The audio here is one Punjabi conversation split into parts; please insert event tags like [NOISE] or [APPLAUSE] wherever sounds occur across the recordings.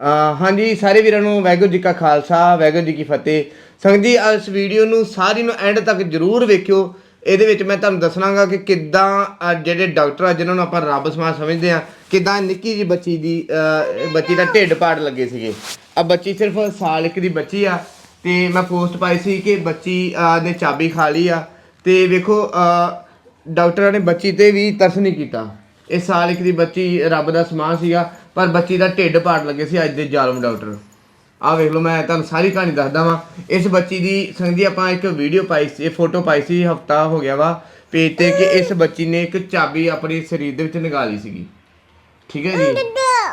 ਹਾਂਜੀ, ਸਾਰੇ ਵੀਰਾਂ ਨੂੰ ਵਾਹਿਗੁਰੂ ਜੀ ਕਾ ਖਾਲਸਾ, ਵਾਹਿਗੁਰੂ ਜੀ ਕੀ ਫਤਿਹ। ਸੰਗਤ ਜੀ, ਇਸ ਵੀਡੀਓ ਨੂੰ ਸਾਰੀ ਨੂੰ ਐਂਡ ਤੱਕ ਜਰੂਰ ਵੇਖਿਓ। ਇਹਦੇ ਵਿੱਚ ਮੈਂ ਤੁਹਾਨੂੰ ਦੱਸਣਾਗਾ ਕਿ ਕਿੱਦਾਂ ਜਿਹੜੇ ਡਾਕਟਰ ਆ, ਜਿਨ੍ਹਾਂ ਨੂੰ ਆਪਾਂ ਰੱਬ ਸਮਾਨ ਸਮਝਦੇ ਆ ਕਿੱਦਾਂ ਨਿੱਕੀ ਜੀ ਬੱਚੀ ਦੀ ਬੱਚੀ ਦਾ ਢਿੱਡ ਪਾੜ ਲੱਗੇ ਸੀਗੇ। ਆ ਬੱਚੀ ਸਿਰਫ ਸਾਲ ਇੱਕ ਦੀ ਬੱਚੀ ਆ, ਤੇ ਮੈਂ ਪੋਸਟ ਪਾਈ ਸੀ ਕਿ ਬੱਚੀ ਨੇ ਚਾਬੀ ਖਾ ਲਈ ਆ। ਤੇ ਵੇਖੋ ਡਾਕਟਰਾਂ ਨੇ ਬੱਚੀ ਤੇ ਵੀ ਤਰਸ ਨਹੀਂ ਕੀਤਾ। ਇਹ ਸਾਲ ਇੱਕ ਦੀ ਬੱਚੀ ਰੱਬ ਦਾ ਸਮਾਨ ਸੀਗਾ। ਪਰ ਬੱਚੀ ਦਾ ਢਿੱਡ ਪਾੜ ਲੱਗੇ ਸੀ ਅੱਜ ਦੇ ਜ਼ਾਲਮ ਡਾਕਟਰ। ਆਹ ਵੇਖ ਲਓ, ਮੈਂ ਤੁਹਾਨੂੰ ਸਾਰੀ ਕਹਾਣੀ ਦੱਸਦਾ ਵਾਂ। ਇਸ ਬੱਚੀ ਦੀ ਸੰਗਦੀ ਆਪਾਂ ਇੱਕ ਵੀਡੀਓ ਪਾਈ ਸੀ ਫੋਟੋ ਪਾਈ ਸੀ, ਹਫਤਾ ਹੋ ਗਿਆ ਵਾ, ਪੇਜ ਤੇ ਕਿ ਇਸ ਬੱਚੀ ਨੇ ਇੱਕ ਚਾਬੀ ਆਪਣੇ ਸਰੀਰ ਦੇ ਵਿੱਚ ਨਿਕਾਲੀ ਸੀਗੀ। ਠੀਕ ਹੈ ਜੀ?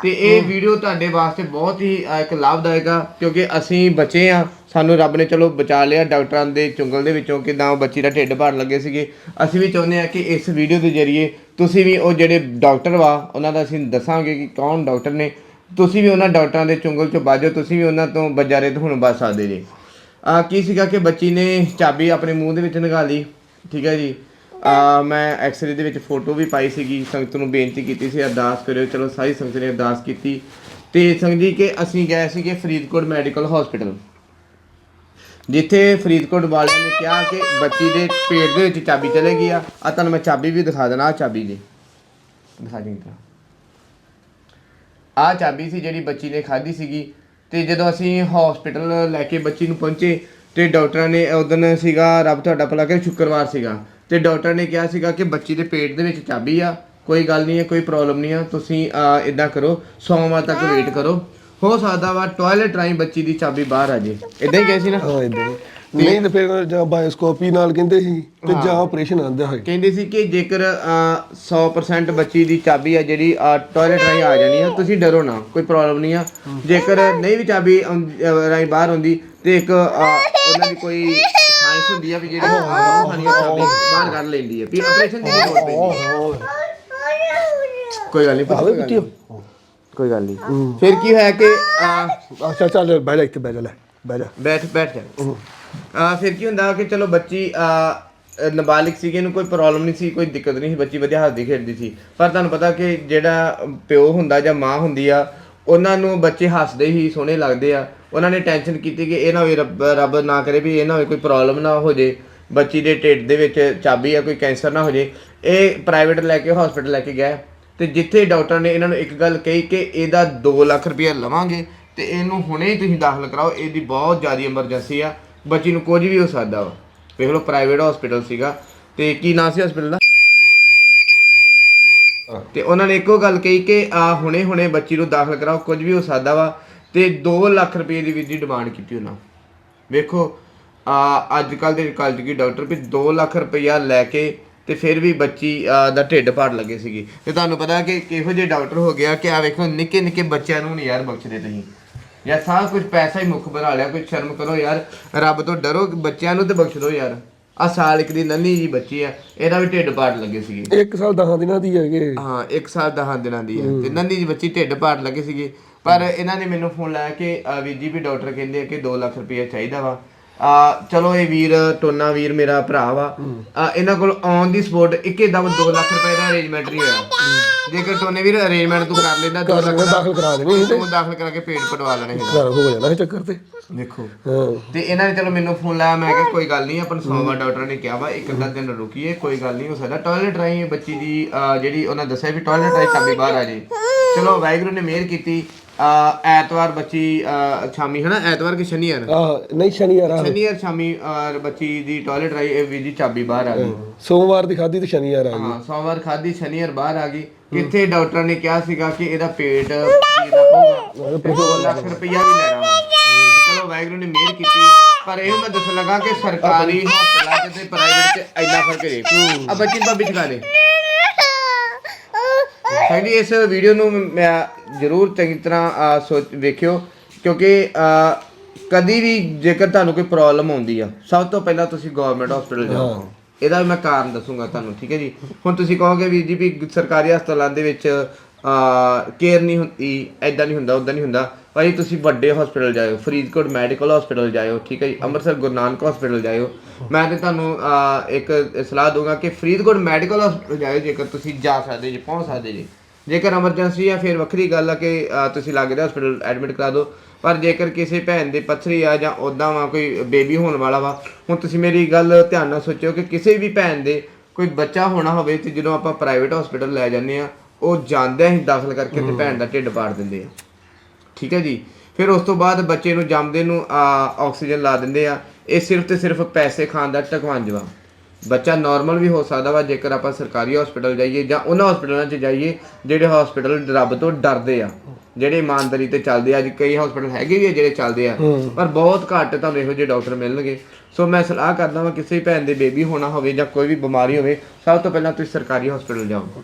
ਤੇ ਇਹ ਵੀਡੀਓ ਤੁਹਾਡੇ ਵਾਸਤੇ ਬਹੁਤ ਹੀ ਇੱਕ ਲਾਭਦਾਇਕ ਆ ਕਿਉਂਕਿ ਅਸੀਂ ਬਚੇ ਆ। ਸਾਨੂੰ ਰੱਬ ਨੇ ਚਲੋ ਬਚਾ ਲਿਆ ਡਾਕਟਰਾਂ ਦੇ ਚੁੰਗਲ ਦੇ ਵਿੱਚੋਂ ਕਿ ਨਾ ਉਹ ਬੱਚੀ ਦਾ ਢਿੱਡ ਭਰ ਲੱਗੇ ਸੀਗੇ। ਅਸੀਂ ਵੀ ਚਾਹੁੰਦੇ ਆ ਕਿ ਇਸ ਵੀਡੀਓ ਦੇ ਜ਼ਰੀਏ ਤੁਸੀਂ ਵੀ ਉਹ ਜਿਹੜੇ ਡਾਕਟਰ ਵਾ ਉਹਨਾਂ ਦਾ ਅਸੀਂ ਦੱਸਾਂਗੇ ਕਿ ਕੌਣ ਡਾਕਟਰ ਨੇ। ਤੁਸੀਂ ਵੀ ਉਹਨਾਂ ਡਾਕਟਰਾਂ ਦੇ ਚੁੰਗਲ ਚੋਂ ਬਾਜੋ ਤੁਸੀਂ ਵੀ ਉਹਨਾਂ ਤੋਂ ਬਜਾਰੇ ਤੋਂ ਹੁਣ ਬਚ ਸਕਦੇ ਜੀ। ਆ ਕੀ ਸੀਗਾ ਕਿ ਬੱਚੀ ਨੇ ਚਾਬੀ ਆਪਣੇ ਮੂੰਹ ਦੇ ਵਿੱਚ ਨਿਕਾਲੀ ਠੀਕ ਹੈ ਜੀ? ਆ, ਮੈਂ ਐਕਸਰੇ ਦੇ ਵਿੱਚ ਫੋਟੋ ਵੀ ਪਾਈ ਸੀਗੀ, ਸੰਗਤ ਨੂੰ ਬੇਨਤੀ ਕੀਤੀ ਸੀ, ਅਰਦਾਸ ਕਰਿਓ, ਚਲੋ ਸਾਰੀ ਸੰਗਤ ਨੇ ਅਰਦਾਸ ਕੀਤੀ। ਤੇ ਸੰਗਤ ਜੀ, ਕਿ ਅਸੀਂ ਗਏ ਸੀਗੇ ਫਰੀਦਕੋਟ ਮੈਡੀਕਲ ਹਸਪੀਟਲ ਜਿੱਥੇ ਫਰੀਦਕੋਟ ਵਾਲਿਆਂ ਨੇ ਕਿਹਾ ਕਿ ਬੱਚੀ ਦੇ ਪੇਟ ਦੇ ਵਿੱਚ ਚਾਬੀ ਚਲੇ ਗਈ ਆ। ਆ, ਤੁਹਾਨੂੰ ਮੈਂ ਚਾਬੀ ਵੀ ਦਿਖਾ ਦੇਣਾ, ਆ ਚਾਬੀ ਜੀ। ਦਿਖਾ ਦਿੰਦਾ ਆ ਚਾਬੀ ਸੀ ਜਿਹੜੀ ਬੱਚੀ ਨੇ ਖਾਧੀ ਸੀਗੀ। ਤੇ ਜਦੋਂ ਅਸੀਂ ਹਸਪੀਟਲ ਲੈ ਕੇ ਬੱਚੀ ਨੂੰ ਪਹੁੰਚੇ, ਤੇ ਡਾਕਟਰਾਂ ਨੇ, ਉਦੋਂ ਸੀਗਾ, ਰੱਬ ਤੁਹਾਡਾ ਭਲਾ ਕਰੇ, ਸ਼ੁੱਕਰਵਾਰ ਸੀਗਾ। ਤੇ ਡਾਕਟਰ ਨੇ ਕਿਹਾ ਸੀਗਾ ਕਿ ਬੱਚੀ ਦੇ ਪੇਟ ਦੇ ਵਿੱਚ ਚਾਬੀ ਆ ਕੋਈ ਗੱਲ ਨਹੀਂ ਹੈ ਕੋਈ ਪ੍ਰੋਬਲਮ ਨਹੀਂ ਆ ਤੁਸੀਂ ਇਦਾਂ ਕਰੋ ਸੋਮਵਾਰ ਤੱਕ ਵੇਟ ਕਰੋ। ਹੋ ਸਕਦਾ ਵਾ ਟਾਇਲਟ ਰਾਹੀਂ ਬੱਚੀ ਦੀ ਚਾਬੀ ਬਾਹਰ ਆ ਜੇ। ਇਦਾਂ ਹੀ ਕਹੇ ਸੀ ਨਾ? ਹਾਂ ਇਦਾਂ ਨਹੀਂ ਤੇ ਫਿਰ ਜਾਂ ਬਾਇਓਸਕੋਪੀ ਨਾਲ ਕਹਿੰਦੇ ਸੀ ਤੇ ਜਾਂ ਆਪਰੇਸ਼ਨ ਆਂਦਾ ਹੋਏ। ਕਹਿੰਦੇ ਸੀ ਕਿ ਜੇਕਰ ਅਹ, 100% ਬੱਚੀ ਦੀ ਚਾਬੀ ਆ ਜਿਹੜੀ ਟਾਇਲਟ ਰਾਹੀਂ ਆ ਜਾਣੀ ਆ ਤੁਸੀਂ ਡਰੋ ਨਾ ਕੋਈ ਪ੍ਰੋਬਲਮ ਨਹੀਂ ਆ। ਜੇਕਰ ਨਹੀਂ ਵੀ ਚਾਬੀ ਰਾਹੀਂ ਬਾਹਰ ਹੁੰਦੀ ਤੇ ਇੱਕ [LAUGHS] ਉਹਨਾਂ ਦੀ ਕੋਈ ਸਾਇੰਸ ਹੁੰਦੀ ਆ ਵੀ ਜਿਹੜੀ ਉਹ ਸਾਰੀਆਂ ਚਾਬੀ ਬਾਹਰ ਕੱਢ ਲੈਂਦੀ ਆ ਵੀ ਆਪਰੇਸ਼ਨ ਦੀ ਲੋੜ ਪੈਂਦੀ ਕੋਈ ਗੱਲ ਨਹੀਂ ਬਿੱਟੀ ਕੋਈ ਗੱਲ ਨਹੀਂ। ਫਿਰ ਕੀ ਹੋਇਆ ਕਿ ਅਹ, ਅੱਛਾ ਚੱਲ ਬਹਿ ਜਾ ਇੱਥੇ ਬਹਿ ਜਾ ਲੈ ਬਹਿ ਜਾ। ਬੈਠ ਬੈਠ ਜਾ। ਆ ਫਿਰ ਕੀ ਹੁੰਦਾ ਕਿ ਚਲੋ ਬੱਚੀ ਆ ਨਾਬਾਲਿਗ ਸੀਗੀ ਇਹਨੂੰ ਕੋਈ ਪ੍ਰੋਬਲਮ ਨਹੀਂ ਸੀ ਕੋਈ ਦਿੱਕਤ ਨਹੀਂ ਸੀ ਬੱਚੀ ਵਧੀਆ ਹੱਸਦੀ ਖੇਡਦੀ ਸੀ। ਪਰ ਤੁਹਾਨੂੰ ਪਤਾ ਕਿ ਜਿਹੜਾ ਪਿਓ ਹੁੰਦਾ ਜਾਂ ਮਾਂ ਹੁੰਦੀ ਆ ਉਹਨਾਂ ਨੂੰ ਬੱਚੇ ਹੱਸਦੇ ਹੀ ਸੋਹਣੇ ਲੱਗਦੇ ਆ। ਉਹਨਾਂ ਨੇ ਟੈਨਸ਼ਨ ਕੀਤੀ ਕਿ ਇਹ ਨਾ ਹੋਵੇ ਰੱਬ ਰੱਬ ਨਾ ਕਰੇ ਵੀ ਇਹ ਨਾ ਹੋਵੇ ਕੋਈ ਪ੍ਰੋਬਲਮ ਨਾ ਹੋ ਜੇ। ਬੱਚੀ ਦੇ ਢਿੱਡ ਦੇ ਵਿੱਚ ਚਾਬੀ ਆ ਕੋਈ ਕੈਂਸਰ ਨਾ ਹੋ ਜੇ। ਇਹ ਪ੍ਰਾਈਵੇਟ ਲੈ ਕੇ ਹਸਪੀਟਲ ਲੈ ਕੇ ਗਿਆ। ਤੇ ਜਿੱਥੇ ਡਾਕਟਰ ਨੇ ਇਹਨਾਂ ਨੂੰ ਇੱਕ ਗੱਲ ਕਹੀ ਕਿ ਇਹਦਾ 2 ਲੱਖ ਰੁਪਏ ਲਵਾਂਗੇ ਤੇ ਇਹਨੂੰ ਹੁਣੇ ਹੀ ਤੁਸੀਂ ਦਾਖਲ ਕਰਾਓ। ਇਹਦੀ ਬਹੁਤ ਜ਼ਿਆਦਾ ਐਮਰਜੈਂਸੀ ਆ। ਬੱਚੀ ਨੂੰ ਕੁਝ ਵੀ ਹੋ ਸਕਦਾ ਵਾ। ਵੇਖ ਲਓ ਪ੍ਰਾਈਵੇਟ ਹਸਪੀਟਲ ਸੀਗਾ। ਤੇ ਕੀ ਨਾਂ ਸੀ ਹਸਪੀਟਲ ਦਾ? ਤੇ ਉਹਨਾਂ ਨੇ ਇੱਕੋ ਗੱਲ ਕਹੀ ਕਿ, ਆ ਹੁਣੇ ਹੁਣੇ ਬੱਚੀ ਨੂੰ ਦਾਖਲ ਕਰਾਓ, ਕੁਝ ਵੀ ਹੋ ਸਕਦਾ ਵਾ। ਤੇ 2 ਲੱਖ ਰੁਪਏ ਦੀ ਵੀਰ ਦੀ ਡਿਮਾਂਡ ਕੀਤੀ ਉਹਨਾਂ। ਵੇਖੋ, ਆ ਅੱਜ ਕੱਲ ਦੇ ਕਾਲਜ ਡਾਕਟਰ ਵੀ 2 ਲੱਖ ਰੁਪਇਆ ਲੈ ਕੇ ਤੇ ਫਿਰ ਵੀ ਬੱਚੀ ਦਾ ਢਿੱਡ ਪਾੜ ਲੱਗੇ ਸੀਗੀ। ਤੇ ਤੁਹਾਨੂੰ ਪਤਾ ਕਿ ਕਿਹੋ ਜਿਹੇ ਡਾਕਟਰ ਹੋ ਗਿਆ ਕਿ ਆ ਵੇਖੋ ਨਿੱਕੇ ਨਿੱਕੇ ਬੱਚਿਆਂ ਨੂੰ ਨਹੀਂ ਯਾਰ ਬਖਸ਼ਦੇ ਤੁਸੀਂ। ਯਾਰ ਸਾਰਾ ਕੁਝ ਪੈਸਾ ਹੀ ਮੁੱਖ ਬਣਾ ਲਿਆ, ਕੋਈ ਸ਼ਰਮ ਕਰੋ ਯਾਰ, ਰੱਬ ਤੋਂ ਡਰੋ, ਬੱਚਿਆਂ ਨੂੰ ਤੇ ਬਖਸ਼ ਦਿਓ ਯਾਰ। ਆ ਸਾਲ ਇੱਕ ਦੀ ਨੰਨੀ ਜੀ ਬੱਚੀ ਆ ਇਹਦਾ ਵੀ ਢਿੱਡ ਪਾੜ ਲੱਗੇ ਸੀਗੇ। ਇੱਕ ਸਾਲ 10 ਦਿਨਾਂ ਦੀ ਹੈਗੇ। ਹਾਂ 1 ਸਾਲ 10 ਦਿਨਾਂ ਦੀ ਹੈ। ਤੇ ਨੰਨੀ ਜੀ ਬੱਚੀ ਢਿੱਡ ਪਾੜ ਲੱਗੇ ਸੀਗੇ। ਪਰ ਇਹਨਾਂ ਨੇ ਮੈਨੂੰ ਫੋਨ ਲਾਇਆ ਕਿ ਵੀਰ ਜੀ ਵੀ ਡਾਕਟਰ ਕਹਿੰਦੇ ਆ ਕਿ 2 ਲੱਖ ਰੁਪਏ ਚਾਹੀਦਾ ਵਾ। ਆ ਚਲੋ ਇਹ ਵੀਰ ਟੋਨਾ ਵੀਰ ਮੇਰਾ ਭਰਾ ਵਾ। ਆ, ਇਹਨਾਂ ਕੋਲ ਔਨ ਦੀ ਸਪੋਰਟ ਇੱਕੇ ਦਮ 2 ਲੱਖ ਰੁਪਏ ਦਾ ਅਰੇਂਜਮੈਂਟ ਨਹੀਂ ਹੋਇਆ। ਜੇਕਰ ਟੋਨੇ ਵੀਰ ਅਰੇਂਜਮੈਂਟ ਤੂੰ ਕਰ ਲੈਂਦਾ 2 ਲੱਖ ਦਾ ਦਾਖਲ ਕਰਾ ਦੇਣੀ ਸੀ ਤੂੰ ਦਾਖਲ ਕਰਾ ਕੇ ਪੇਟ ਪਟਵਾ ਲੈਣੇ ਸੀ। ਘਰ ਹੋ ਜਾਣਾ ਸੀ ਚੱਕਰ ਤੇ। ਦੇਖੋ। ਹਾਂ। ਤੇ ਇਹਨਾਂ ਨੇ ਚਲੋ ਮੈਨੂੰ ਫੋਨ ਲਾਇਆ ਮੈਂ ਕਿਹਾ ਕੋਈ ਗੱਲ ਨਹੀਂ ਆਪਾਂ ਨੂੰ ਸੋਮਵਾਰ ਡਾਕਟਰ ਨੇ ਕਿਹਾ ਵਾ ਇੱਕ ਅੱਧਾ ਦਿਨ ਰੁਕੀਏ ਕੋਈ ਗੱਲ ਨਹੀਂ ਹੋ ਸਕਦਾ ਟਾਇਲਟ ਰਾਹੀਂ ਬੱਚੀ ਦੀ ਅਹ, ਜਿਹੜੀ ਉਹਨਾਂ ਦੱਸਿਆ ਵੀ ਟਾਇਲਟ ਰਾਹੀਂ ਚਾਬੀ ਬਾਹਰ ਆ ਜੇ। ਚਲੋ ਵਾਹਿਗੁਰੂ ਨੇ ਮਿਹਰ ਕੀਤੀ। ਅਹ, ਐਤਵਾਰ ਬੱਚੀ ਅਹ, ਸ਼ਾਮੀ ਹਨਾ? ਐਤਵਾਰ ਕਿ ਸ਼ਨੀਵਾਰ? ਆ ਨਹੀਂ ਸ਼ਨੀਵਾਰ ਆ। ਸ਼ਨੀਵਾਰ ਸ਼ਾਮੀ ਅਹ, ਬੱਚੀ ਦੀ ਟਾਇਲਟ ਰਾਹੀਂ ਇਹ ਵੀ ਦੀ ਚਾਬੀ ਬਾਹਰ ਆ ਗਈ। ਸੋਮਵਾਰ ਦੀ ਖਾਦੀ ਤੇ ਸ਼ਨੀਵਾਰ ਆ ਗਈ। ਹਾਂ ਸੋਮਵਾਰ ਖਾਦੀ ਸ਼ਨੀਵਾਰ ਬਾਹਰ ਆ ਗਈ। ਕਿੱਥੇ ਡਾਕਟਰ ਨੇ ਕਿਹਾ ਸੀਗਾ ਕਿ ਇਹਦਾ ਪੇਟ ਪੀਣਾ ਪਊਗਾ ਤੇ ਦੋ ਲੱਖ ਰੁਪਈਆ ਵੀ ਲੈਣਾ ਵਾ। ਤੇ ਚਲੋ ਵਾਹਿਗੁਰੂ ਨੇ ਮਿਹਰ ਕੀਤੀ। ਪਰ ਇਹ ਮੈਂ ਦੱਸਣ ਲੱਗਾ ਕਿ ਸਰਕਾਰੀ ਹਸਪਤਾਲਾਂ 'ਚ ਤੇ ਪ੍ਰਾਈਵੇਟ 'ਚ ਇੰਨਾ ਫ਼ਰਕ ਹੈ। ਆ ਬੱਚੀ ਨੂੰ ਚਕਾ ਦੇ। ਸਾਡੀ ਇਸ ਵੀਡੀਓ ਨੂੰ ਮੈਂ ਜ਼ਰੂਰ ਚੰਗੀ ਤਰ੍ਹਾਂ ਅਹ, ਸੋਚ ਵੇਖਿਓ ਕਿਉਂਕਿ ਅਹ, ਕਦੀ ਵੀ ਜੇਕਰ ਤੁਹਾਨੂੰ ਕੋਈ ਪ੍ਰੋਬਲਮ ਆਉਂਦੀ ਆ ਸਭ ਤੋਂ ਪਹਿਲਾਂ ਤੁਸੀਂ ਗਵਰਨਮੈਂਟ ਹਸਪੀਟਲ ਜਾਓ। ਇਹਦਾ ਵੀ ਮੈਂ ਕਾਰਨ ਦੱਸੂਗਾ ਤੁਹਾਨੂੰ ਠੀਕ ਹੈ ਜੀ? ਹੁਣ ਤੁਸੀਂ ਕਹੋਗੇ ਵੀਰ ਜੀ ਵੀ ਸਰਕਾਰੀ ਹਸਪਤਾਲਾਂ ਦੇ ਵਿੱਚ ਕੇਅਰ ਨਹੀਂ ਹੁੰਦੀ ਐਦਾਂ ਨਹੀਂ ਹੁੰਦਾ ਉਦਾਂ ਨਹੀਂ ਹੁੰਦਾ। ਭਾਈ ਤੁਸੀਂ ਵੱਡੇ ਹਸਪੀਟਲ ਜਾਇਓ, ਫਰੀਦਕੋਟ ਮੈਡੀਕਲ ਹਸਪੀਟਲ ਜਾਇਓ, ਠੀਕ ਹੈ ਜੀ? ਅੰਮ੍ਰਿਤਸਰ ਗੁਰੂ ਨਾਨਕ ਹਸਪੀਟਲ ਜਾਇਓ। ਮੈਂ ਤੇ ਤੁਹਾਨੂੰ ਇੱਕ ਸਲਾਹ ਦੂੰਗਾ ਕਿ ਫਰੀਦਕੋਟ ਮੈਡੀਕਲ ਹਸਪੀਟਲ ਜਾਇਓ, ਜੇਕਰ ਤੁਸੀਂ ਜਾ ਸਕਦੇ ਜੀ, ਪਹੁੰਚ ਸਕਦੇ ਜੀ। ਜੇਕਰ ਐਮਰਜੈਂਸੀ ਆ, ਫਿਰ ਵੱਖਰੀ ਗੱਲ ਆ ਕਿ ਤੁਸੀਂ ਲੱਗਦੇ ਹਸਪੀਟਲ ਐਡਮਿਟ ਕਰਾ ਦਿਓ। ਪਰ ਜੇਕਰ ਕਿਸੇ ਭੈਣ ਦੇ ਪੱਥਰੀ ਆ ਜਾਂ ਉਦਾਂ ਵਾ, ਕੋਈ ਬੇਬੀ ਹੋਣ ਵਾਲਾ ਵਾ, ਹੁਣ ਤੁਸੀਂ ਮੇਰੀ ਗੱਲ ਧਿਆਨ ਨਾਲ ਸੋਚਿਓ ਕਿ ਕਿਸੇ ਵੀ ਭੈਣ ਦੇ ਕੋਈ ਬੱਚਾ ਹੋਣਾ ਹੋਵੇ ਤੇ ਜਦੋਂ ਆਪਾਂ ਪ੍ਰਾਈਵੇਟ ਹਸਪੀਟਲ ਲੈ ਜਾਂਦੇ ਆ ਉਹ ਜਾਂਦਿਆਂ ਹੀ ਦਾਖਲ ਕਰਕੇ ਤੇ ਭੈਣ ਦਾ ਢਿੱਡ ਪਾੜ ਦਿੰਦੇ ਆ। ਠੀਕ ਹੈ ਜੀ? ਫਿਰ ਉਸ ਤੋਂ ਬਾਅਦ ਬੱਚੇ ਨੂੰ ਜੰਮਦੇ ਨੂੰ ਆ, ਆਕਸੀਜਨ ਲਾ ਦਿੰਦੇ ਆ। ਇਹ ਸਿਰਫ ਤੇ ਸਿਰਫ ਪੈਸੇ ਖਾਣ ਦਾ ਟਕਵੰਜ ਵਾ ਬੱਚਾ ਨਾਰਮਲ ਵੀ ਹੋ ਸਕਦਾ ਵਾ ਜੇਕਰ ਆਪਾਂ ਸਰਕਾਰੀ ਹਸਪੀਟਲ ਜਾਈਏ ਜਾਂ ਉਹਨਾਂ ਹਸਪੀਟਲਾਂ 'ਚ ਜਾਈਏ ਜਿਹੜੇ ਹਸਪੀਟਲ ਰੱਬ ਤੋਂ ਡਰਦੇ ਆ ਜਿਹੜੇ ਇਮਾਨਦਾਰੀ ਤੇ ਚੱਲਦੇ ਆ। ਅੱਜ ਕਈ ਹਸਪੀਟਲ ਹੈਗੇ ਵੀ ਆ ਜਿਹੜੇ ਚੱਲਦੇ ਆ ਪਰ ਬਹੁਤ ਘੱਟ ਤੁਹਾਨੂੰ ਇਹੋ ਜਿਹੇ ਡਾਕਟਰ ਮਿਲਣਗੇ। ਸੋ ਮੈਂ ਸਲਾਹ ਕਰਦਾ ਵਾਂ ਕਿਸੇ ਭੈਣ ਦੇ ਬੇਬੀ ਹੋਣਾ ਹੋਵੇ ਜਾਂ ਕੋਈ ਵੀ ਬਿਮਾਰੀ ਹੋਵੇ ਸਭ ਤੋਂ ਪਹਿਲਾਂ ਤੁਸੀਂ ਸਰਕਾਰੀ ਹਸਪੀਟਲ ਜਾਓ।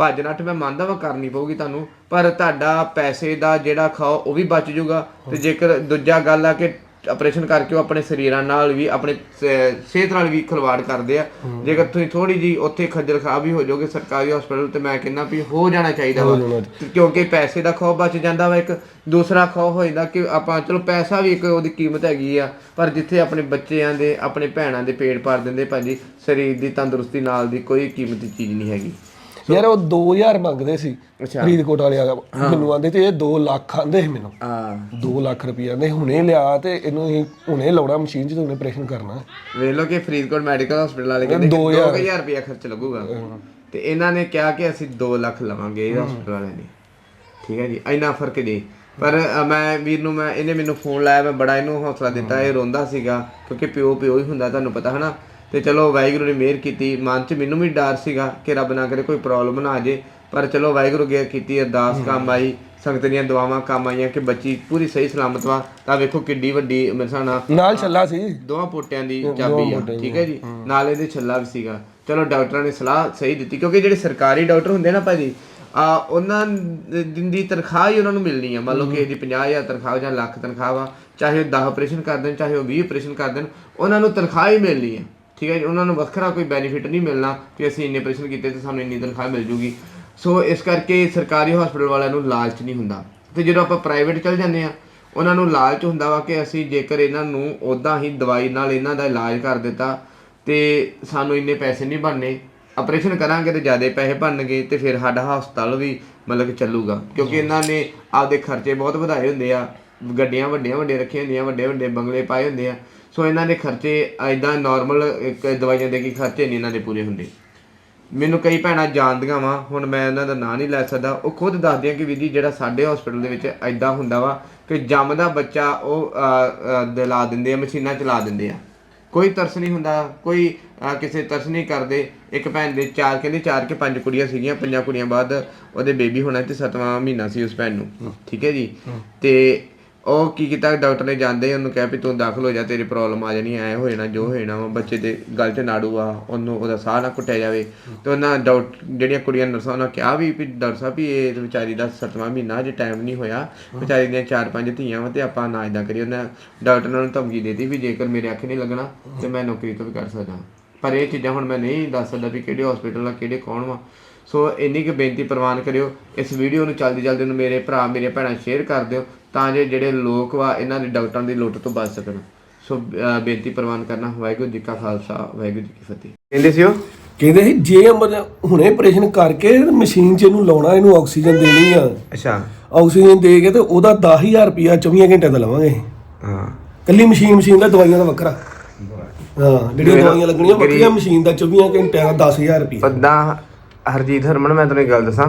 ਭੱਜ ਨੱਠ ਮੈਂ ਮੰਨਦਾ ਵਾ ਕਰਨੀ ਪਊਗੀ ਤੁਹਾਨੂੰ ਪਰ ਤੁਹਾਡਾ ਪੈਸੇ ਦਾ ਜਿਹੜਾ ਖਾਓ ਉਹ ਵੀ ਬਚ ਜਾਊਗਾ। ਤੇ ਜੇਕਰ ਦੂਜਾ ਗੱਲ ਆ ਕਿ ਆਪਰੇਸ਼ਨ ਕਰਕੇ ਉਹ ਆਪਣੇ ਸਰੀਰਾਂ ਨਾਲ ਵੀ ਆਪਣੇ ਸਿਹਤ ਨਾਲ ਵੀ ਖਿਲਵਾੜ ਕਰਦੇ ਆ। ਜੇਕਰ ਤੁਸੀਂ ਥੋੜੀ ਜੀ ਉੱਥੇ ਖੱਜਲ ਖਰਾਬ ਵੀ ਹੋ ਜਾਓਗੇ ਸਰਕਾਰੀ ਹਸਪੀਟਲ ਤੇ ਮੈਂ ਕਹਿੰਦਾ ਵੀ ਹੋ ਜਾਣਾ ਚਾਹੀਦਾ ਵਾ। ਕਿਉਂਕਿ ਪੈਸੇ ਦਾ ਖੌਫ ਬਚ ਜਾਂਦਾ ਵਾ ਇੱਕ ਦੂਸਰਾ ਖੌਫ ਹੋ ਜਾਂਦਾ ਕਿ ਆਪਾਂ ਚਲੋ ਪੈਸਾ ਵੀ ਇੱਕ ਉਹਦੀ ਕੀਮਤ ਹੈਗੀ ਆ ਪਰ ਜਿੱਥੇ ਆਪਣੇ ਬੱਚਿਆਂ ਦੇ ਆਪਣੇ ਭੈਣਾਂ ਦੇ ਪੇਟ ਭਰ ਦਿੰਦੇ ਭਾਜੀ ਸਰੀਰ ਦੀ ਤੰਦਰੁਸਤੀ ਨਾਲ ਦੀ ਕੋਈ ਕੀਮਤੀ ਚੀਜ਼ ਨਹੀਂ ਹੈਗੀ। ਯਾਰ ਉਹ 2000 ਮੰਗਦੇ ਸੀ ਫਰੀਦਕੋਟ ਵਾਲੇ ਆ ਮੈਨੂੰ ਆਂਦੇ ਤੇ ਇਹ 2 ਲੱਖ ਆਂਦੇ ਸੀ ਮੈਨੂੰ। ਆ 2 ਲੱਖ ਰੁਪਈਆ ਨੇ ਹੁਣੇ ਲਿਆ ਤੇ ਇਹਨੂੰ ਅਸੀਂ ਹੁਣੇ ਲਾਉਣਾ ਮਸ਼ੀਨ 'ਚ ਤੇ ਉਹਨੇ ਆਪਰੇਸ਼ਨ ਕਰਨਾ। ਵੇਖ ਲਓ ਕਿ ਫਰੀਦਕੋਟ ਮੈਡੀਕਲ ਹਸਪੀਟਲ ਵਾਲੇ ਕਹਿੰਦੇ ਕਿ 2000 ਰੁਪਇਆ ਖਰਚ ਲੱਗੂਗਾ। ਤੇ ਇਹਨਾਂ ਨੇ ਕਿਹਾ ਕਿ ਅਸੀਂ 2 ਲੱਖ ਲਵਾਂਗੇ ਇਹ ਹਸਪੀਟਲ ਵਾਲਿਆਂ ਨੇ ਠੀਕ ਹੈ ਜੀ ਇੰਨਾ ਫ਼ਰਕ ਜੀ। ਪਰ ਮੈਂ ਵੀਰ ਨੂੰ ਮੈਂ ਇਹਨੇ ਮੈਨੂੰ ਫੋਨ ਲਾਇਆ ਮੈਂ ਬੜਾ ਇਹਨੂੰ ਹੌਸਲਾ ਦਿੱਤਾ ਇਹ ਰੋਂਦਾ ਸੀਗਾ ਕਿਉਂਕਿ ਪਿਓ ਪਿਓ ਹੀ ਹੁੰਦਾ ਤੁਹਾਨੂੰ ਪਤਾ ਹਨਾ। ਤੇ ਚਲੋ ਵਾਹਿਗੁਰੂ ਨੇ ਮਿਹਰ ਕੀਤੀ। ਮਨ 'ਚ ਮੈਨੂੰ ਵੀ ਡਰ ਸੀਗਾ ਕਿ ਰੱਬ ਨਾ ਕਰੇ ਕੋਈ ਪ੍ਰੋਬਲਮ ਨਾ ਆ ਜੇ। ਪਰ ਚਲੋ ਵਾਹਿਗੁਰੂ ਗਿਆ ਕੀਤੀ ਅਰਦਾਸ ਕੰਮ ਆਈ ਸੰਗਤ ਦੀਆਂ ਦੁਆਵਾਂ ਕੰਮ ਆਈਆਂ ਕਿ ਬੱਚੀ ਪੂਰੀ ਸਹੀ ਸਲਾਮਤ ਵਾ। ਤਾਂ ਵੇਖੋ ਕਿੱਡੀ ਵੱਡੀ ਮੇਰੇ ਹਿਸਾਬ ਨਾਲ ਛੱਲਾ ਸੀ। ਦੋਵਾਂ ਪੋਟਿਆਂ ਦੀ ਚਾਬੀ ਆ ਠੀਕ ਹੈ ਜੀ? ਨਾਲ ਇਹਦੇ ਛੱਲਾ ਵੀ ਸੀਗਾ। ਚਲੋ ਡਾਕਟਰਾਂ ਨੇ ਸਲਾਹ ਸਹੀ ਦਿੱਤੀ ਕਿਉਂਕਿ ਜਿਹੜੇ ਸਰਕਾਰੀ ਡਾਕਟਰ ਹੁੰਦੇ ਨਾ ਭਾਜੀ ਆ ਉਹਨਾਂ ਦਿਨ ਦੀ ਤਨਖਾਹ ਹੀ ਉਹਨਾਂ ਨੂੰ ਮਿਲਣੀ ਆ। ਮੰਨ ਲਓ ਕਿ ਇਹਦੀ 50000 ਤਨਖਾਹ ਜਾਂ ਲੱਖ ਤਨਖਾਹ ਵਾ ਚਾਹੇ ਉਹ 10 ਆਪਰੇਸ਼ਨ ਕਰ ਦੇਣ ਚਾਹੇ ਉਹ 20 ਆਪਰੇਸ਼ਨ ਕਰ ਦੇਣ ਉਹਨਾਂ ਨੂੰ ਤਨਖਾਹ ਹੀ ਮਿਲਣੀ ਹੈ ਠੀਕ ਹੈ ਜੀ ਉਹਨਾਂ ਨੂੰ ਵੱਖਰਾ ਕੋਈ ਬੈਨੀਫਿਟ ਨਹੀਂ ਮਿਲਣਾ ਕਿ ਅਸੀਂ ਇੰਨੇ ਆਪਰੇਸ਼ਨ ਕੀਤੇ ਤੇ ਸਾਨੂੰ ਇੰਨੀ ਤਨਖਾਹ ਮਿਲ ਜੂਗੀ। ਸੋ ਇਸ ਕਰਕੇ ਸਰਕਾਰੀ ਹਸਪੀਟਲ ਵਾਲਿਆਂ ਨੂੰ ਲਾਲਚ ਨਹੀਂ ਹੁੰਦਾ। ਤੇ ਜਦੋਂ ਆਪਾਂ ਪ੍ਰਾਈਵੇਟ ਚਲ ਜਾਂਦੇ ਆ ਉਹਨਾਂ ਨੂੰ ਲਾਲਚ ਹੁੰਦਾ ਵਾ ਕਿ ਅਸੀਂ ਜੇਕਰ ਇਹਨਾਂ ਨੂੰ ਉਦਾਂ ਹੀ ਦਵਾਈ ਨਾਲ ਇਹਨਾਂ ਦਾ ਇਲਾਜ ਕਰ ਦਿੱਤਾ ਤੇ ਸਾਨੂੰ ਇੰਨੇ ਪੈਸੇ ਨਹੀਂ ਬਣਨੇ ਆਪਰੇਸ਼ਨ ਕਰਾਂਗੇ ਤੇ ਜ਼ਿਆਦਾ ਪੈਸੇ ਬਣਨਗੇ ਤੇ ਫਿਰ ਸਾਡਾ ਹਸਪਤਾਲ ਵੀ ਮਤਲਬ ਕਿ ਚੱਲੂਗਾ। ਕਿਉਂਕਿ ਇਹਨਾਂ ਨੇ ਆਪਦੇ ਖਰਚੇ ਬਹੁਤ ਵਧਾਏ ਹੁੰਦੇ ਆ ਗੱਡੀਆਂ ਵੱਡੀਆਂ ਵੱਡੀਆਂ ਰੱਖੀਆਂ ਹੁੰਦੀਆਂ ਵੱਡੇ ਵੱਡੇ ਬੰਗਲੇ ਪਾਏ ਹੁੰਦੇ ਆ। ਸੋ ਇਹਨਾਂ ਦੇ ਖਰਚੇ ਐਦਾਂ ਨਾਰਮਲ ਇੱਕ ਦਵਾਈਆਂ ਦੇ ਕੀ ਖਰਚੇ ਨਹੀਂ ਇਹਨਾਂ ਦੇ ਪੂਰੇ ਹੁੰਦੇ। ਮੈਨੂੰ ਕਈ ਭੈਣਾਂ ਜਾਣਦੀਆਂ ਵਾ ਹੁਣ ਮੈਂ ਉਹਨਾਂ ਦਾ ਨਾਂ ਨਹੀਂ ਲੈ ਸਕਦਾ। ਉਹ ਖੁਦ ਦੱਸਦੀਆਂ ਕਿ ਵੀਰ ਜੀ ਜਿਹੜਾ ਸਾਡੇ ਹਸਪੀਟਲ ਦੇ ਵਿੱਚ ਐਦਾਂ ਹੁੰਦਾ ਵਾ ਕਿ ਜੰਮਦਾ ਬੱਚਾ ਉਹ ਦਿਲਾ ਦਿੰਦੇ ਆ ਮਸ਼ੀਨਾਂ ਚਲਾ ਦਿੰਦੇ ਆ। ਕੋਈ ਤਰਸ ਨਹੀਂ ਹੁੰਦਾ ਕੋਈ ਕਿਸੇ ਤਰਸ ਨਹੀਂ ਕਰਦੇ। ਇੱਕ ਭੈਣ ਦੇ ਚਾਰ ਕਹਿੰਦੇ ਚਾਰ ਕੇ ਪੰਜ ਕੁੜੀਆਂ ਸੀਗੀਆਂ ਪੰਜਾਂ ਕੁੜੀਆਂ ਬਾਅਦ ਉਹਦੇ ਬੇਬੀ ਹੋਣਾ ਤੇ ਸੱਤਵਾਂ ਮਹੀਨਾ ਸੀ ਉਸ ਭੈਣ ਨੂੰ। ਠੀਕ ਹੈ ਜੀ? ਤੇ ਉਹ ਕੀ ਕੀਤਾ? ਡਾਕਟਰ ਨੇ ਜਾਂਦੇ ਹੀ ਉਹਨੂੰ ਕਿਹਾ ਵੀ ਤੂੰ ਦਾਖਲ ਹੋ ਜਾ, ਤੇਰੀ ਪ੍ਰੋਬਲਮ ਆ ਜਾਣੀ, ਐ ਹੋ ਜਾਣਾ, ਜੋ ਹੋ ਜਾਣਾ ਵਾ, ਬੱਚੇ ਦੇ ਗਲ 'ਚ ਨਾੜੂ ਆ, ਉਹਨੂੰ ਉਹਦਾ ਸਾਹ ਨਾ ਕੁੱਟਿਆ ਜਾਵੇ। ਤੇ ਉਹਨਾਂ ਡਾਕਟਰ ਜਿਹੜੀਆਂ ਕੁੜੀਆਂ ਨਰਸਾਂ, ਉਹਨਾਂ ਕਿਹਾ ਵੀ ਵੀ ਡਾਕਟਰ ਸਾਹਿਬ ਵੀ ਇਹ ਵਿਚਾਰੀ ਦਾ ਸੱਤਵਾਂ ਮਹੀਨਾ ਅਜੇ ਟਾਈਮ ਨਹੀਂ ਹੋਇਆ। ਵਿਚਾਰੀ ਦੀਆਂ ਚਾਰ ਪੰਜ ਧੀਆਂ ਵਾ ਤੇ ਆਪਾਂ ਨਾ ਇਦਾਂ ਕਰੀਏ। ਉਹਨਾਂ ਡਾਕਟਰ ਨੇ ਉਹਨੂੰ ਧਮਕੀ ਦੇਤੀ ਵੀ ਜੇਕਰ ਮੇਰੇ ਅੱਖ ਨਹੀਂ ਲੱਗਣਾ, ਤੇ ਮੈਂ ਨੌਕਰੀ ਤੋਂ ਵੀ ਕਰ ਸਕਦਾ। ਪਰ ਇਹ ਚੀਜ਼ਾਂ ਹੁਣ ਮੈਂ ਨਹੀਂ ਦੱਸ ਸਕਦਾ ਵੀ ਕਿਹੜੇ ਹਸਪੀਟਲ ਆ, ਕਿਹੜੇ ਕੌਣ ਵਾ। ਸੋ ਇੰਨੀ ਕੁ ਬੇਨਤੀ ਪ੍ਰਵਾਨ ਕਰਿਓ ਇਸ ਵੀਡੀਓ ਨੂੰ ਜਲਦੀ ਜਲਦੀ ਨੂੰ ਮੇਰੇ ਭਰਾ ਮੇਰੇ ਭੈਣਾਂ ਸ਼ੇਅਰ ਕਰ ਦਿਓ ਤਾਂ ਜੇ ਜਿਹੜੇ ਲੋਕ ਵਾ ਇਹਨਾਂ ਦੇ ਡਾਕਟਰਾਂ ਦੀ ਲੁੱਟ ਤੋਂ ਬਚ ਸਕਣ। ਸੋ ਬੇਨਤੀ ਪ੍ਰਵਾਨ ਕਰਨਾ ਵਾਹਿਗੁਰੂ ਜੀ ਕਾ ਖਾਲਸਾ ਵਾਹਿਗੁਰੂ ਜੀ ਕੀ ਫਤਿਹ। ਕਹਿੰਦੇ ਸੀ ਉਹ? ਕਹਿੰਦੇ ਸੀ ਜੇ ਮਤਲਬ ਹੁਣੇ ਆਪਰੇਸ਼ਨ ਕਰਕੇ ਮਸ਼ੀਨ 'ਚ ਇਹਨੂੰ ਲਾਉਣਾ ਇਹਨੂੰ ਆਕਸੀਜਨ ਦੇਣੀ ਆ। ਅੱਛਾ। ਆਕਸੀਜਨ ਦੇ ਕੇ ਤੇ ਉਹਦਾ 10000 ਰੁਪਿਆ 24 ਘੰਟੇ ਦਾ ਲਵਾਂਗੇ ਹਾਂ। ਕੱਲੀ ਮਸ਼ੀਨ ਮਸ਼ੀਨ ਦਾ ਦਵਾਈਆਂ ਦਾ ਵੱਖਰਾ। ਹਾਂ ਜਿਹੜੀਆਂ ਦਵਾਈਆਂ ਲੱਗਣੀਆਂ ਵੱਖਰੀਆਂ ਮਸ਼ੀਨ ਦਾ 24 ਘੰਟਿਆਂ ਦਾ 10000 ਰੁਪਿਆ ਪੱਦਾ ਹਰਜੀਤ ਹਰਮਨ ਮੈਂ ਤੈਨੂੰ ਇੱਕ ਗੱਲ ਦੱਸਾਂ।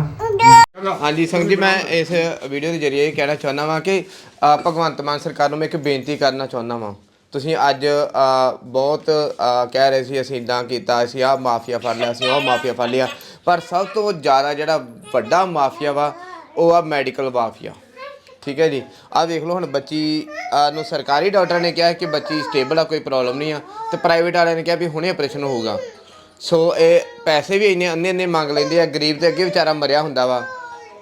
ਹਾਂਜੀ ਸੰਗ ਜੀ ਮੈਂ ਇਸ ਵੀਡੀਓ ਦੇ ਜ਼ਰੀਏ ਇਹ ਕਹਿਣਾ ਚਾਹੁੰਦਾ ਵਾਂ ਕਿ ਅ, ਭਗਵੰਤ ਮਾਨ ਸਰਕਾਰ ਨੂੰ ਮੈਂ ਇੱਕ ਬੇਨਤੀ ਕਰਨਾ ਚਾਹੁੰਦਾ ਵਾਂ। ਤੁਸੀਂ ਅੱਜ ਅ, ਬਹੁਤ ਅ, ਕਹਿ ਰਹੇ ਸੀ ਅਸੀਂ ਇਦਾਂ ਕੀਤਾ ਅਸੀਂ ਆਹ ਮਾਫੀਆ ਫੜ ਲਿਆ ਅਸੀਂ ਉਹ ਮਾਫੀਆ ਫੜ ਲਿਆ। ਪਰ ਸਭ ਤੋਂ ਜ਼ਿਆਦਾ ਜਿਹੜਾ ਵੱਡਾ ਮਾਫੀਆ ਵਾ ਉਹ ਆ ਮੈਡੀਕਲ ਮਾਫੀਆ। ਠੀਕ ਹੈ ਜੀ? ਆਹ ਦੇਖ ਲਓ ਹੁਣ ਬੱਚੀ ਅਹ, ਨੂੰ ਸਰਕਾਰੀ ਡਾਕਟਰ ਨੇ ਕਿਹਾ ਕਿ ਬੱਚੀ ਸਟੇਬਲ ਆ ਕੋਈ ਪ੍ਰੋਬਲਮ ਨਹੀਂ ਆ। ਤੇ ਪ੍ਰਾਈਵੇਟ ਵਾਲਿਆਂ ਨੇ ਕਿਹਾ ਵੀ ਹੁਣੇ ਆਪਰੇਸ਼ਨ ਹੋਊਗਾ। ਸੋ ਇਹ ਪੈਸੇ ਵੀ ਇੰਨੇ ਅੰਨੇ ਅੰਨੇ ਮੰਗ ਲੈਂਦੇ ਆ, ਗਰੀਬ ਤੇ ਅੱਗੇ ਵਿਚਾਰਾ ਮਰਿਆ ਹੁੰਦਾ ਵਾ।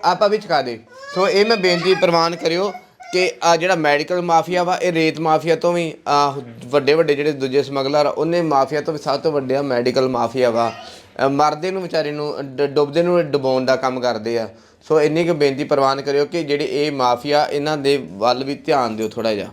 ਆਪਾਂ ਵੀ ਚੁਕਾ ਦੇ। ਸੋ ਇਹ ਮੈਂ ਬੇਨਤੀ ਪ੍ਰਵਾਨ ਕਰਿਓ ਕਿ ਆ ਜਿਹੜਾ ਮੈਡੀਕਲ ਮਾਫੀਆ ਵਾ, ਇਹ ਰੇਤ ਮਾਫੀਆ ਤੋਂ ਵੀ ਵੱਡੇ ਵੱਡੇ ਜਿਹੜੇ ਦੂਜੇ ਸਮਗਲਰ ਆ, ਉਹਨੇ ਮਾਫੀਆ ਤੋਂ ਵੀ ਸਭ ਤੋਂ ਵੱਡਾ ਮੈਡੀਕਲ ਮਾਫੀਆ ਵਾ। ਮਰਦੇ ਨੂੰ ਵਿਚਾਰੇ ਨੂੰ ਡੁੱਬਦੇ ਨੂੰ ਡੁਬਾਉਣ ਦਾ ਕੰਮ ਕਰਦੇ ਆ। ਸੋ ਇੰਨੀ ਕੁ ਬੇਨਤੀ ਪ੍ਰਵਾਨ ਕਰਿਓ ਕਿ ਜਿਹੜੇ ਇਹ ਮਾਫੀਆ, ਇਹਨਾਂ ਦੇ ਵੱਲ ਵੀ ਧਿਆਨ ਦਿਓ ਥੋੜਾ ਜਿਹਾ।